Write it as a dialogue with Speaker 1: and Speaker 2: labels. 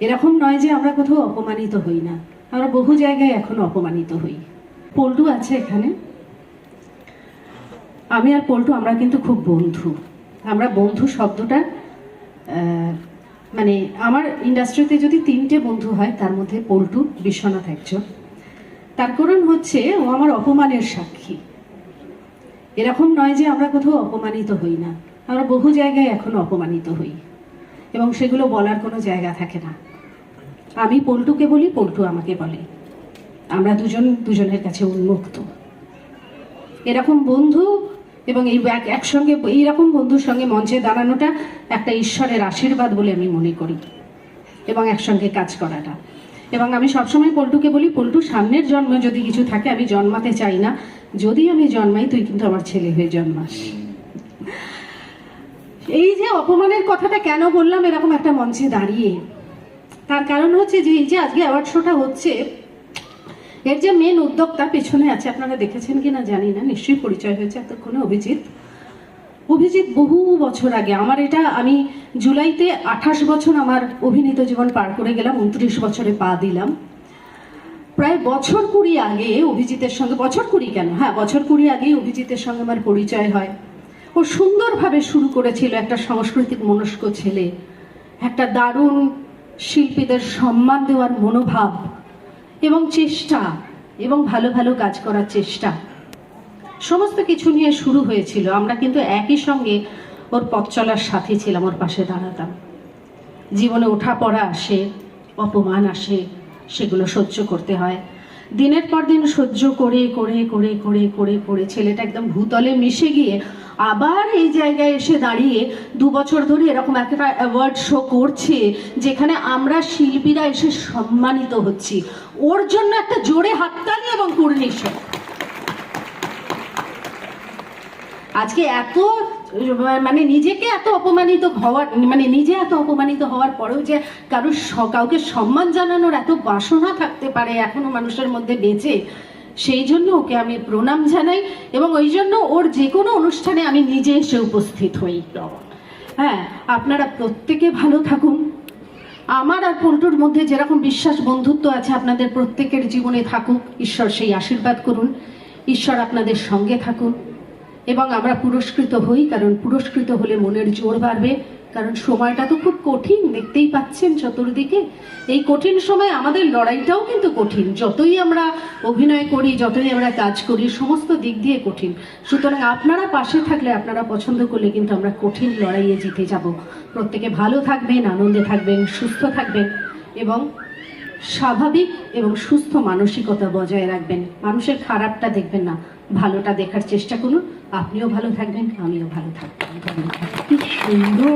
Speaker 1: এরকম নয় যে আমরা কোথাও অপমানিত হই না। আমরা বহু জায়গায় এখনও অপমানিত হই। পল্টু আছে এখানে? আমি আর পল্টু, আমরা কিন্তু খুব বন্ধু। আমরা বন্ধু শব্দটা মানে আমার ইন্ডাস্ট্রিতে যদি তিনটে বন্ধু হয়, তার মধ্যে পল্টু বিশ্বনাথ একজন। তার কারণ হচ্ছে, ও আমার অপমানের সাক্ষী। এরকম নয় যে আমরা কোথাও অপমানিত হই না। আমরা বহু জায়গায় এখনও অপমানিত হই। এবং সেগুলো বলার কোনো জায়গা থাকে না। আমি পল্টুকে বলি, পল্টু আমাকে বলে। আমরা দুজন দুজনের কাছে উন্মুক্ত। এরকম বন্ধু এবং এই এক- একসঙ্গে, এইরকম বন্ধুর সঙ্গে মঞ্চে দাঁড়ানোটা একটা ঈশ্বরের আশীর্বাদ বলে আমি মনে করি এবং একসঙ্গে কাজ করাটা। এবং আমি সবসময় পল্টুকে বলি, পল্টু, সামনের জন্ম যদি কিছু থাকে, আমি জন্মাতে চাই না। যদি আমি জন্মাই, তুই কিন্তু আমার ছেলে হয়ে জন্মাস। এই যে অপমানের কথাটা কেন বললাম এরকম একটা মঞ্চে দাঁড়িয়ে? তার কারণ হচ্ছে যে, এই যে আজকে অ্যাওয়ার্ড শোটা হচ্ছে, এর যে মেন উদ্যোক্তা পেছনে আছে, আপনারা দেখেছেন কিনা জানি না, নিশ্চয়ই পরিচয় হয়েছে এতক্ষণে অভিজিৎ। অভিজিৎ বহু বছর আগে, আমার এটা আমি জুলাইতে আঠাশ বছর আমার অভিনীত জীবন পার করে গেলাম, উনত্রিশ বছরে পা দিলাম। প্রায় বছর কুড়ি আগে অভিজিতের সঙ্গে, বছর কুড়ি কেন? হ্যাঁ বছর কুড়ি আগে অভিজিতের সঙ্গে আমার পরিচয় হয়। ও সুন্দরভাবে শুরু করেছিল একটা সাংস্কৃতিক মনস্ক ছেলে। একটা দারুণ শিল্পীদের সম্মান দেওয়ার মনোভাব এবং চেষ্টা এবং ভালো ভালো কাজ করার চেষ্টা। সমস্ত কিছু নিয়ে শুরু হয়েছিল। আমরা কিন্তু একই সঙ্গে ওর পথ চলার সাথে ছিলাম, ওর পাশে দাঁড়াতাম। জীবনে ওঠা পড়া আসে, অপমান আসে, সেগুলো সহ্য করতে হয়। দিনের পর দিন সহ্য করে করে করে করে করে করে ছেলেটা একদম ভূতলে মিশে গিয়ে আবার এই জায়গায় এসে দাঁড়িয়ে দু বছর ধরে এরকম একটা অ্যাওয়ার্ড শো করছে যেখানে আমরা শিল্পীরা এসে সম্মানিত হচ্ছি। ওর জন্য একটা জোরে হাততালি এবং কুর্নিশ। আজকে এত মানে নিজেকে এত অপমানিত হওয়ার মানে নিজে এত অপমানিত হওয়ার পরেও যে কারোর কাউকে সম্মান জানানোর এত বাসনা থাকতে পারে এখনও মানুষের মধ্যে বেঁচে, সেই জন্য ওকে আমি প্রণাম জানাই এবং ওই জন্য ওর যে কোনো অনুষ্ঠানে আমি নিজে এসে উপস্থিত হই। হ্যাঁ আপনারা প্রত্যেকে ভালো থাকুন। আমার আর পল্টুর মধ্যে যেরকম বিশ্বাস বন্ধুত্ব আছে, আপনাদের প্রত্যেকের জীবনে থাকুক। ঈশ্বর সেই আশীর্বাদ করুন। ঈশ্বর আপনাদের সঙ্গে থাকুন। এবং আমরা পুরস্কৃত হই, কারণ পুরস্কৃত হলে মনের জোর বাড়বে। কারণ সময়টা তো খুব কঠিন, দেখতেই পাচ্ছেন চতুর্দিকে। এই কঠিন সময় আমাদের লড়াইটাও কিন্তু কঠিন। যতই আমরা অভিনয় করি, যতই আমরা কাজ করি, সমস্ত দিক দিয়ে কঠিন। সুতরাং আপনারা পাশে থাকলে, আপনারা পছন্দ করলে কিন্তু আমরা কঠিন লড়াইয়ে জিতে যাব। প্রত্যেকে ভালো থাকবেন, আনন্দে থাকবেন, সুস্থ থাকবেন এবং স্বাভাবিক এবং সুস্থ মানসিকতা বজায় রাখবেন। মানুষের খারাপটা দেখবেন না। ভালোটা দেখার চেষ্টা করুন। আপনিও ভালো থাকবেন আমিও ভালো থাকবেন।
Speaker 2: কি সুন্দর।